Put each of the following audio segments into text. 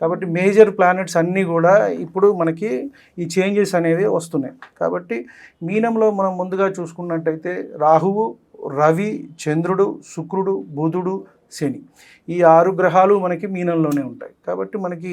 కాబట్టి major planets అన్నీ కూడా ఇప్పుడు మనకి ఈ చేంజెస్ అనేవి వస్తున్నాయి. కాబట్టి మీనంలో మనం ముందుగా చూసుకున్నట్టయితే రాహువు రవి చంద్రుడు శుక్రుడు బుధుడు శని ఈ ఆరు గ్రహాలు మనకి మీనంలోనే ఉంటాయి. కాబట్టి మనకి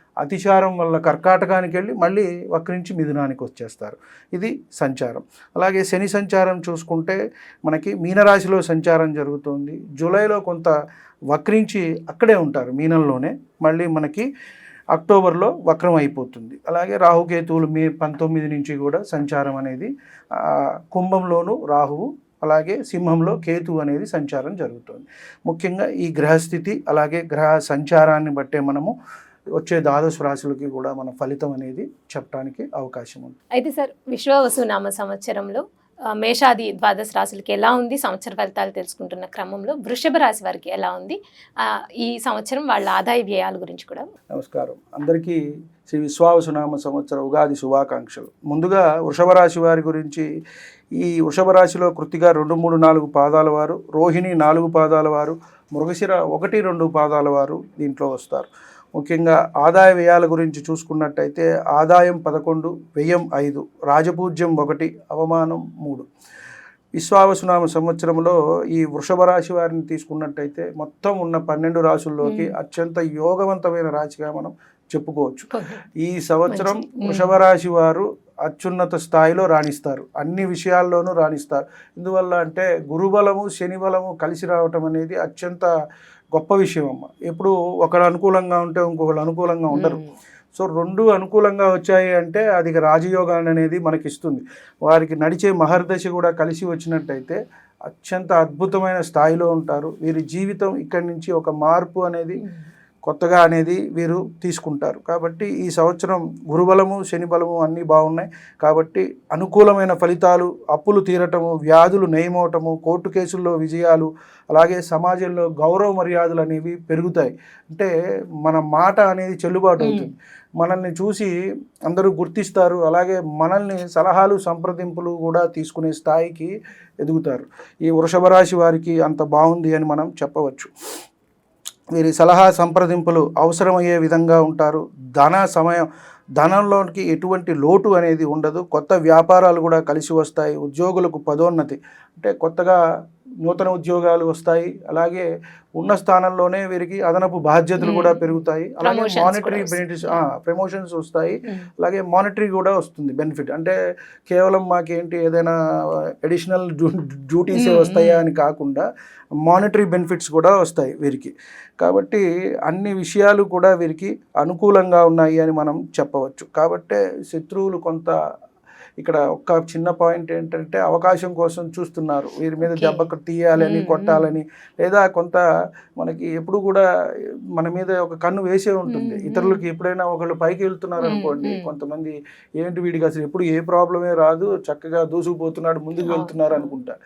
అతిచారం వల్ల కర్కాటకానికి వెళ్ళి మళ్ళీ వక్రించి మిథునానికి వచ్చేస్తారు. ఇది సంచారం. అలాగే శని సంచారం చూసుకుంటే మనకి మీనరాశిలో సంచారం జరుగుతుంది. జూలైలో కొంత వక్రించి అక్కడే ఉంటారు మీనంలోనే. మళ్ళీ మనకి అక్టోబర్లో వక్రం అయిపోతుంది. అలాగే రాహుకేతువులు మే పంతొమ్మిది నుంచి కూడా సంచారం అనేది కుంభంలోను రాహువు అలాగే సింహంలో కేతు అనేది సంచారం జరుగుతుంది. ముఖ్యంగా ఈ గ్రహస్థితి అలాగే గ్రహ సంచారాన్ని బట్టే మనము వచ్చే ద్వాదశ రాశులకి కూడా మన ఫలితం అనేది చెప్పడానికి అవకాశం ఉంది. అయితే సార్ విశ్వవసు నామ సంవత్సరంలో మేషాది ద్వాదశ రాశులకి ఎలా ఉంది? సంవత్సర ఫలితాలు తెలుసుకుంటున్న క్రమంలో వృషభ రాశి వారికి ఎలా ఉంది? ఈ సంవత్సరం వాళ్ళ ఆదాయ వ్యయాల గురించి కూడా. నమస్కారం. అందరికీ శ్రీ విశ్వావసునామ సంవత్సర ఉగాది శుభాకాంక్షలు. ముందుగా వృషభ రాశి వారి గురించి ఈ వృషభ రాశిలో కృతిగా రెండు మూడు నాలుగు పాదాల వారు రోహిణి నాలుగు పాదాల వారు మృగశిర ఒకటి రెండు పాదాల వారు దీంట్లో వస్తారు. ముఖ్యంగా ఆదాయ వ్యయాల గురించి చూసుకున్నట్టయితే ఆదాయం పదకొండు వ్యయం ఐదు రాజపూజ్యం ఒకటి అవమానం మూడు విశ్వావసునామ సంవత్సరంలో ఈ వృషభ రాశి వారిని తీసుకున్నట్టయితే మొత్తం ఉన్న పన్నెండు రాశుల్లోకి. అత్యంత యోగవంతమైన రాశిగా మనం చెప్పుకోవచ్చు. ఈ సంవత్సరం. వృషభ రాశి వారు అత్యున్నత స్థాయిలో రాణిస్తారు అన్ని విషయాల్లోనూ రాణిస్తారు ఎందువల్ల అంటే గురుబలము శని బలము కలిసి రావటం అనేది అత్యంత గొప్ప విషయం అమ్మ ఎప్పుడు ఒకరు అనుకూలంగా ఉంటే ఇంకొకరు అనుకూలంగా ఉండరు. సో రెండు అనుకూలంగా వచ్చాయి అంటే అది రాజయోగాన్ని అనేది మనకి ఇస్తుంది వారికి నడిచే మహర్దశ కూడా కలిసి వచ్చినట్టయితే అత్యంత అద్భుతమైన స్థాయిలో ఉంటారు. వీరి జీవితం ఇక్కడి నుంచి ఒక మార్పు అనేది కొత్తగా అనేది వీరు తీసుకుంటారు. కాబట్టి ఈ సంవత్సరం గురుబలము శని బలము అన్నీ బాగున్నాయి. కాబట్టి అనుకూలమైన ఫలితాలు అప్పులు తీరటము వ్యాధులు నయమవటము కోర్టు కేసుల్లో విజయాలు అలాగే సమాజంలో గౌరవ మర్యాదలు అనేవి పెరుగుతాయి. అంటే మన మాట అనేది చెల్లుబాటు అవుతుంది. మనల్ని చూసి అందరూ గుర్తిస్తారు. అలాగే మనల్ని సలహాలు సంప్రదింపులు కూడా తీసుకునే స్థాయికి ఎదుగుతారు. ఈ వృషభ రాశి వారికి అంత బాగుంది అని మనం చెప్పవచ్చు. వీరి సలహా సంప్రదింపులు అవసరమయ్యే విధంగా ఉంటారు. ధన సమయం ధనంలోకి ఎటువంటి లోటు అనేది ఉండదు. కొత్త వ్యాపారాలు కూడా కలిసి వస్తాయి. ఉద్యోగులకు పదోన్నతి అంటే కొత్తగా నూతన ఉద్యోగాలు వస్తాయి అలాగే ఉన్న స్థానంలోనే వీరికి అదనపు బాధ్యతలు. కూడా పెరుగుతాయి అలాగే మానిటరీ బెనిఫిట్స్. ప్రమోషన్స్ వస్తాయి. అలాగే మానిటరీ కూడా వస్తుంది బెనిఫిట్ అంటే కేవలం మాకేంటి ఏదైనా అడిషనల్ డ్యూటీస్ వస్తాయా. అని కాకుండా మానిటరీ బెనిఫిట్స్ కూడా వస్తాయి వీరికి కాబట్టి అన్ని విషయాలు కూడా వీరికి అనుకూలంగా ఉన్నాయి అని మనం చెప్పవచ్చు కాబట్టి శత్రువులు కొంత ఇక్కడ ఒక్క చిన్న పాయింట్ ఏంటంటే అవకాశం కోసం చూస్తున్నారు వీరి మీద. దెబ్బకు తీయాలని కొట్టాలని లేదా కొంత మనకి ఎప్పుడు కూడా మన మీద ఒక కన్ను వేసే ఉంటుంది ఇతరులకి ఎప్పుడైనా ఒకళ్ళు పైకి వెళ్తున్నారు అనుకోండి. కొంతమంది ఏంటి వీడికి అసలు ఎప్పుడు ఏ ప్రాబ్లమే రాదు చక్కగా దూసుకుపోతున్నాడు ముందుకు. వెళ్తున్నారు అనుకుంటారు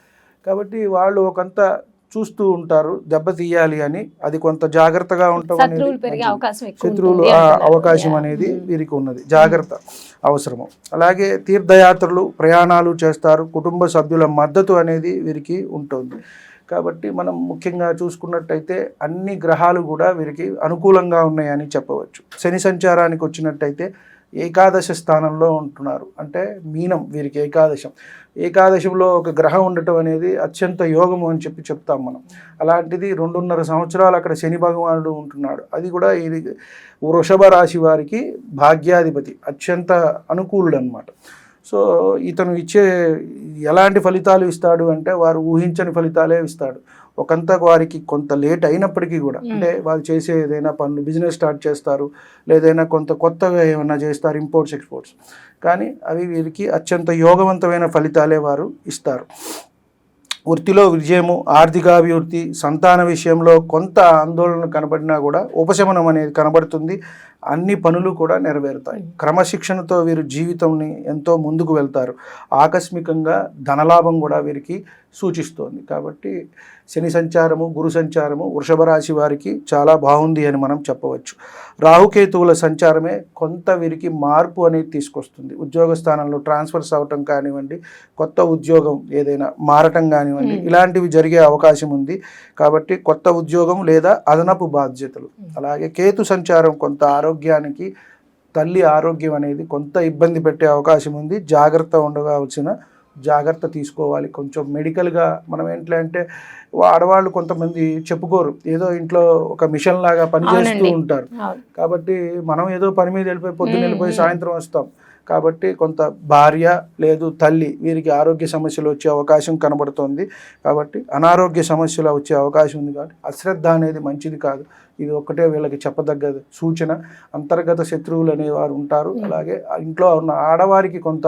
కాబట్టి వాళ్ళు ఒకంత చూస్తూ ఉంటారు దెబ్బ తీయాలి అని. అది కొంత జాగ్రత్తగా ఉండటం అనేది శత్రువులు. అవకాశం. అనేది ఉమ్. వీరికి ఉన్నది. జాగ్రత్త అవసరము. అలాగే తీర్థయాత్రలు ప్రయాణాలు చేస్తారు. కుటుంబ సభ్యుల మద్దతు అనేది వీరికి ఉంటుంది. కాబట్టి మనం ముఖ్యంగా చూసుకున్నట్టయితే అన్ని గ్రహాలు కూడా వీరికి అనుకూలంగా ఉన్నాయని చెప్పవచ్చు. శని సంచారానికి వచ్చినట్టయితే ఏకాదశ స్థానంలో ఉంటున్నారు. అంటే మీనం వీరికి ఏకాదశం. ఏకాదశంలో ఒక గ్రహం ఉండటం అనేది అత్యంత యోగము అని చెప్పి చెప్తాం మనం. అలాంటిది రెండున్నర సంవత్సరాలు అక్కడ శని భగవానుడు ఉంటున్నాడు. అది కూడా ఇది వృషభ రాశి వారికి భాగ్యాధిపతి. అత్యంత అనుకూలుడు అనమాట సో ఇతను ఇచ్చే ఎలాంటి ఫలితాలు ఇస్తాడు అంటే వారు ఊహించని ఫలితాలే ఇస్తాడు. ఒకంత వారికి కొంత లేట్ అయినప్పటికీ కూడా. అంటే వాళ్ళు చేసే ఏదైనా పనులు బిజినెస్ స్టార్ట్ చేస్తారు లేదైనా కొంత కొత్తగా ఏమన్నా చేస్తారు ఇంపోర్ట్స్ ఎక్స్పోర్ట్స్. కానీ అవి వీరికి అత్యంత యోగవంతమైన ఫలితాలే వారు ఇస్తారు. వృత్తిలో విజయము ఆర్థికాభివృద్ధి సంతాన విషయంలో కొంత ఆందోళన కనబడినా కూడా ఉపశమనం అనేది కనబడుతుంది. అన్ని పనులు కూడా నెరవేరుతాయి. క్రమశిక్షణతో వీరు జీవితంని ఎంతో ముందుకు వెళ్తారు. ఆకస్మికంగా ధనలాభం కూడా వీరికి సూచిస్తోంది. కాబట్టి శని సంచారము గురు సంచారము వృషభ రాశి వారికి చాలా బాగుంది అని మనం చెప్పవచ్చు. రాహుకేతువుల సంచారమే కొంత వీరికి మార్పు అనేది తీసుకొస్తుంది. ఉద్యోగ స్థానంలో ట్రాన్స్ఫర్స్ అవటం కానివ్వండి కొత్త ఉద్యోగం ఏదైనా మారటం కానివ్వండి Hmm. ఇలాంటివి జరిగే అవకాశం ఉంది. కాబట్టి కొత్త ఉద్యోగం లేదా అదనపు బాధ్యతలు. అలాగే కేతు సంచారం కొంత ఆరోగ్యానికి తల్లి ఆరోగ్యం అనేది కొంత ఇబ్బంది పెట్టే అవకాశం ఉంది. జాగ్రత్త ఉండవలసిన జాగ్రత్త తీసుకోవాలి. కొంచెం మెడికల్గా మనం ఏంటంటే అంటే ఆడవాళ్ళు కొంతమంది చెప్పుకోరు. ఏదో ఇంట్లో ఒక మిషన్ లాగా పని చేస్తూ అవునండి. ఉంటారు. కాబట్టి మనం ఏదో పని మీద వెళ్ళిపోయి పొద్దున్న వెళ్ళిపోయి. సాయంత్రం వస్తాం. కాబట్టి కొంత భార్య లేదు తల్లి వీరికి ఆరోగ్య సమస్యలు వచ్చే అవకాశం కనబడుతోంది. కాబట్టి అనారోగ్య సమస్యలు వచ్చే అవకాశం ఉంది కాబట్టి అశ్రద్ధ అనేది మంచిది కాదు. ఇది ఒక్కటే వీళ్ళకి చెప్పదగ్గ సూచన. అంతర్గత శత్రువులు అనేవారు ఉంటారు. అలాగే ఇంట్లో ఉన్న ఆడవారికి కొంత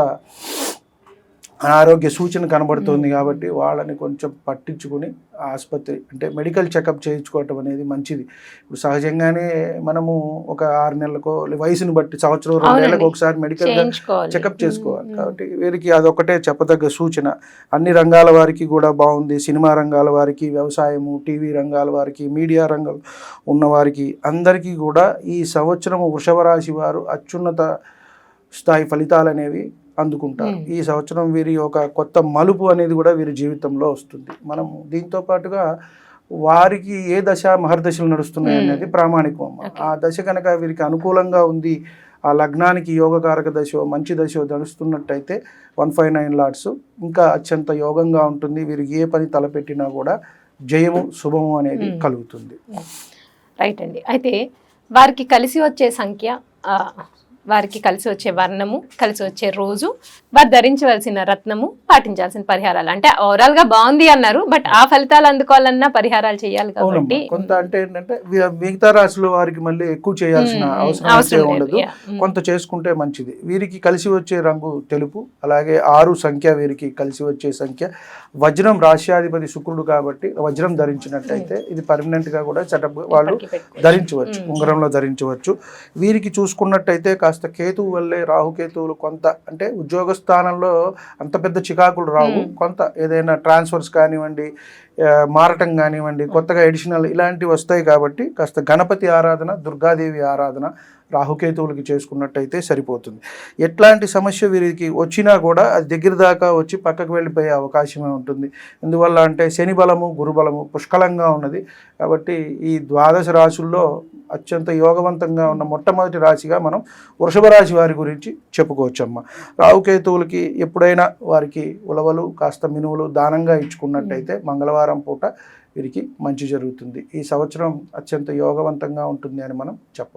అనారోగ్య సూచన కనబడుతుంది కాబట్టి వాళ్ళని కొంచెం పట్టించుకుని ఆసుపత్రి అంటే మెడికల్ చెకప్ చేయించుకోవటం అనేది మంచిది. ఇప్పుడు సహజంగానే మనము ఒక ఆరు నెలలకో వయసుని బట్టి సంవత్సరం రెండు. నెలలకు ఒకసారి మెడికల్ చెకప్ చేసుకోవాలి. కాబట్టి వీరికి అదొకటే చెప్పదగ్గ సూచన. అన్ని రంగాల వారికి కూడా బాగుంది. సినిమా రంగాల వారికి వ్యవసాయము టీవీ రంగాల వారికి మీడియా రంగం ఉన్నవారికి అందరికీ కూడా ఈ సంవత్సరం వృషభ రాశి వారు అత్యున్నత స్థాయి ఫలితాలు అనేవి అందుకుంటారు. ఈ సంవత్సరం వీరి ఒక కొత్త మలుపు అనేది కూడా వీరి జీవితంలో వస్తుంది మనం దీంతో పాటుగా వారికి ఏ దశ మహర్దశలు నడుస్తున్నాయి. అనేది ప్రామాణికం. ఆ దశ కనుక వీరికి అనుకూలంగా ఉంది ఆ లగ్నానికి యోగకారక దశ మంచి దశ నడుస్తున్నట్టయితే వన్ ఫైవ్ నైన్ లాట్స్ ఇంకా అత్యంత యోగంగా ఉంటుంది వీరికి ఏ పని తలపెట్టినా కూడా జయము శుభము అనేది. కలుగుతుంది రైట్ అండి అయితే వారికి కలిసి వచ్చే సంఖ్య వారికి కలిసి వచ్చే వర్ణము కలిసి వచ్చే రోజు వారు ధరించవలసిన రత్నము పాటించాల్సిన పరిహారాలు అంటే ఓవరాల్గా బాగుంది అన్నారు బట్ ఆ ఫలితాలు అందుకోవాలన్నా పరిహారాలు చేయాలి కాబట్టి కొంత అంటే ఏంటంటే మిగతా రాశుల వారికి మళ్ళీ ఎక్కువ చేయాల్సిన. అవసరం. ఉండదు. కొంత చేసుకుంటే మంచిది వీరికి కలిసి వచ్చే రంగు తెలుపు అలాగే ఆరు సంఖ్య వీరికి కలిసి వచ్చే సంఖ్య వజ్రం రాశ్యాధిపతి శుక్రుడు కాబట్టి వజ్రం ధరించినట్టయితే ఇది పర్మనెంట్గా కూడా సెటప్ వాళ్ళు. ధరించవచ్చు మ్మ్. ఉంగరంలో ధరించవచ్చు వీరికి చూసుకున్నట్టయితే కాస్త కేతువు వల్లే రాహుకేతువులు కొంత అంటే ఉద్యోగ స్థానంలో అంత పెద్ద చికాకులు రావు మ్మ్. కొంత ఏదైనా ట్రాన్స్ఫర్స్ కానివ్వండి మారటం కానివ్వండి కొత్తగా ఎడిషనల్ ఇలాంటివి వస్తాయి కాబట్టి కాస్త గణపతి ఆరాధన దుర్గాదేవి ఆరాధన రాహుకేతువులకి చేసుకున్నట్టయితే సరిపోతుంది. ఎట్లాంటి సమస్య వీరికి వచ్చినా కూడా అది దగ్గర దాకా వచ్చి పక్కకు వెళ్ళిపోయే అవకాశమే ఉంటుంది. ఎందువల్ల అంటే శని బలము గురుబలము పుష్కలంగా ఉన్నది. కాబట్టి ఈ ద్వాదశ రాశుల్లో అత్యంత యోగవంతంగా ఉన్న మొట్టమొదటి రాశిగా మనం వృషభ రాశి వారి గురించి చెప్పుకోవచ్చమ్మ. రాహుకేతువులకి ఎప్పుడైనా వారికి ఉలవలు కాస్త మినువులు దానంగా ఇచ్చుకున్నట్టయితే మంగళవారం పూట వీరికి మంచి జరుగుతుంది. ఈ సంవత్సరం అత్యంత యోగవంతంగా ఉంటుంది అని మనం చెప్పవచ్చు.